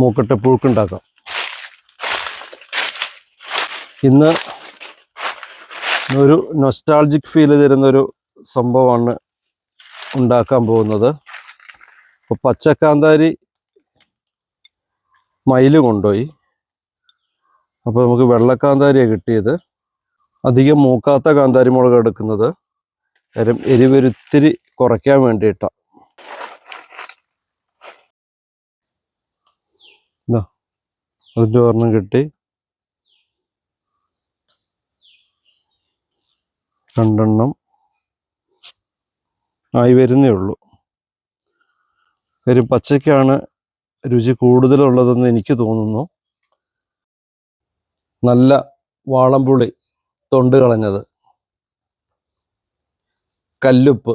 മൂക്കട്ട പുഴുക്കുണ്ടാക്കാം. ഇന്ന് ഒരു nostalgic feel തരുന്നൊരു സംഭവമാണ് ഉണ്ടാക്കാൻ പോകുന്നത്. അപ്പോൾ പച്ചക്കാന്താരി മയിൽ കൊണ്ടുപോയി. അപ്പോൾ നമുക്ക് വെള്ളക്കാന്താരിയാണ് കിട്ടിയത്. അധികം മൂക്കാത്ത കാന്താരി മുളക് എടുക്കുന്നത്. കാര്യം എരിവൊരിത്തിരി കുറയ്ക്കാൻ വേണ്ടിയിട്ടാണ് ഇതാ അതിന്റെ ഒരെണ്ണം കിട്ടി. രണ്ടെണ്ണം. ആയി വരുന്നേ ഉള്ളൂ. കാര്യം പച്ചയ്ക്കാണ് രുചി കൂടുതലുള്ളതെന്ന് എനിക്ക് തോന്നുന്നു. നല്ല വാളംപുളി തൊണ്ട് കളഞ്ഞത്. കല്ലുപ്പ്.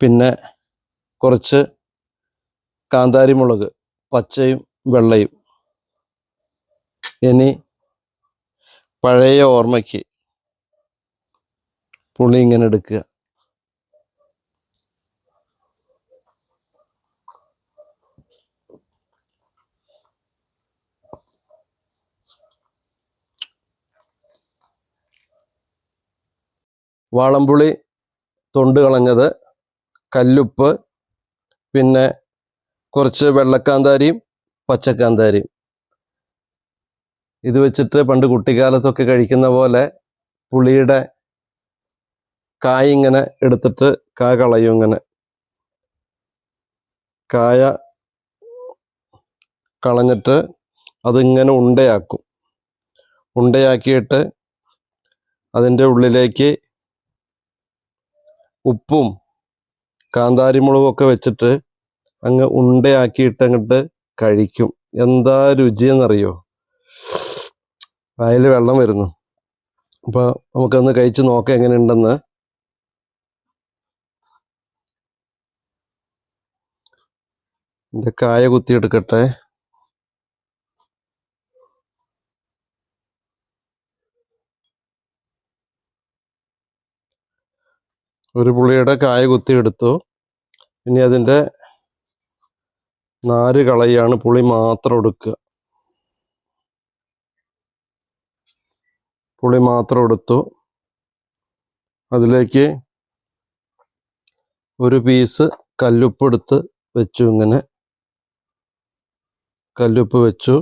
പിന്നെ കുറച്ച് കാന്താരി മുളക് പച്ചയും വെള്ളയും. ഇനി പഴയ ഓർമ്മയ്ക്ക് പുളി ഇങ്ങനെ എടുക്കുക. വാളംപുളി തൊണ്ട് കളഞ്ഞത് കല്ലുപ്പ് പിന്നെ കുറച്ച് വെള്ളക്കാന്താരിയും പച്ചക്കാന്താരിയും. ഇത് വെച്ചിട്ട് പണ്ട് കുട്ടിക്കാലത്തൊക്കെ കഴിക്കുന്ന പോലെ പുളിയുടെ കായ ഇങ്ങനെ എടുത്തിട്ട് കാ കളയും ഇങ്ങനെ. കായ കളഞ്ഞിട്ട് അതിങ്ങനെ ഉണ്ടയാക്കും. ഉണ്ടയാക്കിയിട്ട് അതിന്റെ ഉള്ളിലേക്ക് ഉപ്പും കാന്താരിമുളകും ഒക്കെ വെച്ചിട്ട് അങ്ങ് ഉണ്ടയാക്കിയിട്ട് അങ്ങോട്ട് കഴിക്കും. എന്താ രുചിയെന്നറിയോ? വായിൽ വെള്ളം വരുന്നു. അപ്പോൾ നമുക്കൊന്ന് കഴിച്ച് നോക്കാം എങ്ങനെയുണ്ടെന്ന്. ഇത് കായ കുത്തിയെടുക്കട്ടെ. ഒരു പുളിയുടെ കായ കുത്തിയെടുത്തു. ഇനി അതിന്റെ നാര് കളയാണ് പുളി മാത്രം എടുക്കുക. പുളി മാത്രം എടുത്തു. അതിലേക്ക് ഒരു പീസ് കല്ലുപ്പ് എടുത്ത് വെച്ചു ഇങ്ങനെ. കല്ലുപ്പ് വെച്ചു.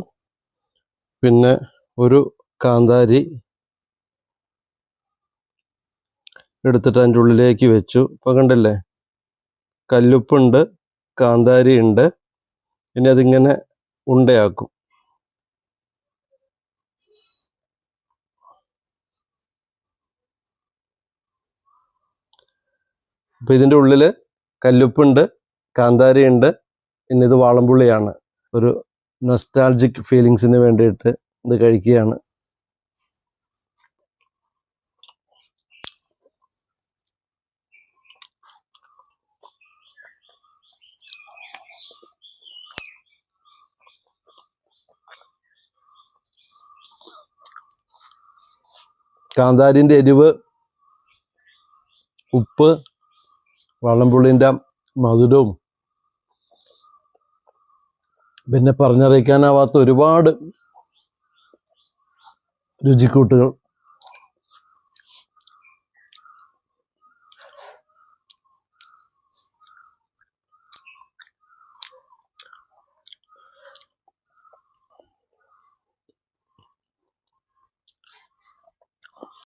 പിന്നെ ഒരു കാന്താരി എടുത്തിട്ട് അതിന്റെ ഉള്ളിലേക്ക് വെച്ചു. ഇപ്പം കണ്ടില്ലേ? കല്ലുപ്പുണ്ട് കാന്താരി ഉണ്ട് ഇനി അതിങ്ങനെ ഉണ്ടയാക്കും. അപ്പം ഇതിന്റെ ഉള്ളിൽ കല്ലുപ്പുണ്ട് കാന്താരിയുണ്ട് പിന്നെ ഇത് വാളംപുള്ളിയാണ്. ഒരു നൊസ്റ്റാൾജിക് ഫീലിങ്സിന് വേണ്ടിയിട്ട് ഇത് കഴിക്കുകയാണ്. കാന്താരിന്റെ എരിവ് ഉപ്പ് വള്ളംപുള്ളിന്റെ മധുരവും. പിന്നെ പറഞ്ഞറിയിക്കാനാവാത്ത ഒരുപാട് രുചിക്കൂട്ടുകൾ.